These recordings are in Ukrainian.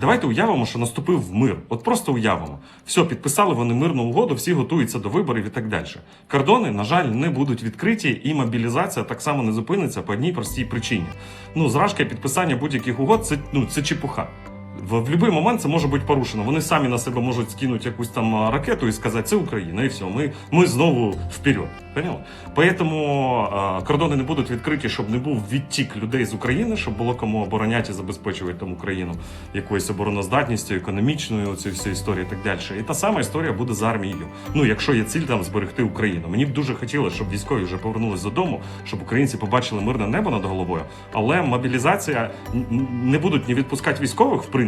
Давайте уявимо, що наступив мир. От просто уявимо. Все, підписали вони мирну угоду, всі готуються до виборів і так далі. Кордони, на жаль, не будуть відкриті, і мобілізація так само не зупиниться по одній простій причині. Ну, зражка і підписання будь-яких угод це, ну, це чепуха. В, будь-який момент це може бути порушено. Вони самі на себе можуть скинути якусь там ракету і сказати, це Україна, і все, ми, ми знову вперед. Поняли? Поэтому кордони не будуть відкриті, щоб не був відтік людей з України, щоб було кому обороняти і забезпечувати там Україну якоюсь обороноздатністю, економічною, цією всю історію і так далі. І та сама історія буде з армією. Ну, якщо є ціль там зберегти Україну. Мені б дуже хотілося, щоб військові вже повернулись додому, щоб українці побачили мирне небо над головою. Але мобілізація не будуть ні відпускати військових, в принципі,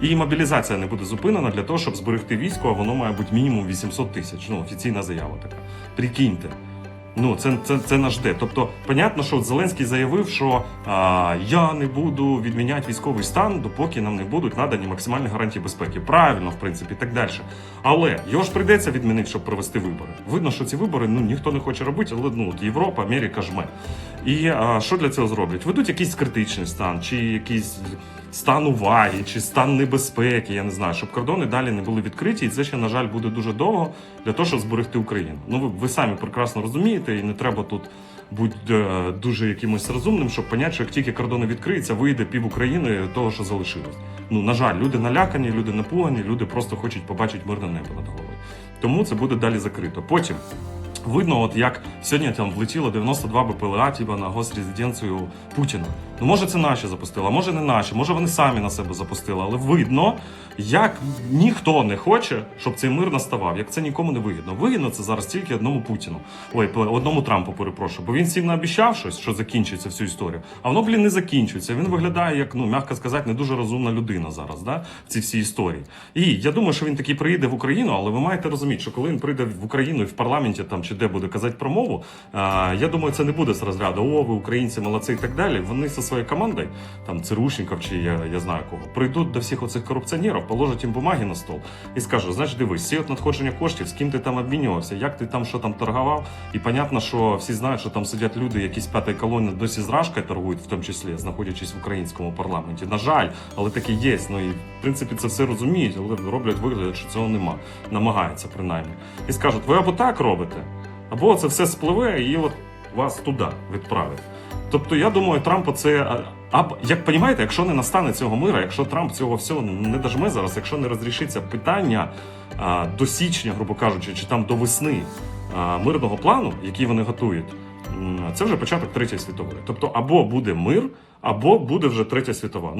і мобілізація не буде зупинена для того, щоб зберегти військо, а воно має бути мінімум 800 тисяч. Ну, офіційна заява така. Прикиньте. Ну, це, це, це наш де. Тобто, понятно, що Зеленський заявив, що а, я не буду відміняти військовий стан, допоки нам не будуть надані максимальні гарантії безпеки. Правильно, в принципі, і так далі. Але його ж прийдеться відмінити, щоб провести вибори. Видно, що ці вибори ну ніхто не хоче робити, але ну от Європа, Америка жме. І а, що для цього зроблять? Ведуть якийсь критичний стан, чи якийсь стан уваги, чи стан небезпеки, я не знаю, щоб кордони далі не були відкриті, і це ще, на жаль, буде дуже довго для того, щоб зберегти Україну. Ну ви, ви самі прекрасно розумієте, і не треба тут бути е, дуже якимось розумним, щоб поняти, що як тільки кордони відкриються, вийде пів України того, що залишилось. Ну на жаль, люди налякані, люди напугані, люди просто хочуть побачити мирне небо над головою. Тому це буде далі закрито. Потім. Видно, от як сьогодні там влетіло 92 БПЛА типа, на госрезиденцію Путіна. Ну, може, це наші запустили, а може не наші, може вони самі на себе запустили. Але видно, як ніхто не хоче, щоб цей мир наставав, як це нікому не вигідно. Вигідно це зараз тільки одному Путіну. Ой, одному Трампу, перепрошую. Бо він всім наобіцяв щось, що закінчиться всю історію. А воно, блін, не закінчується. Він виглядає як, ну, м'яко сказати, не дуже розумна людина зараз, да, в цій всій історії. І я думаю, що він таки приїде в Україну, але ви маєте розуміти, що коли він прийде в Україну і в парламенті там чи де буде казати промову, я думаю, це не буде з розряду О, ви українці молодці і так далі. Вони зі своєю командою, там Цирушников чи я, я знаю кого, прийдуть до всіх оцих корупціонерів, положать їм бумаги на стол і скажуть, знаєш, дивись, всі от надходження коштів, з ким ти там обмінювався, як ти там що там торгував. І понятно, що всі знають, що там сидять люди, які з п'ятої колони досі з торгують, в тому числі, знаходячись в українському парламенті. На жаль, але таке є. Ну і в принципі це все розуміють, але роблять вигляд, що цього нема. Намагаються принаймні. І скажуть, ви або так робите, або це все спливе і от вас туди відправить. Тобто, я думаю, Трампа це. а, як розумієте, якщо не настане цього мира, якщо Трамп цього всього не дожме зараз, якщо не розрішиться питання а, до січня, грубо кажучи, чи там до весни а, мирного плану, який вони готують, це вже початок третьої світової. Тобто, або буде мир, або буде вже третя світова. Ну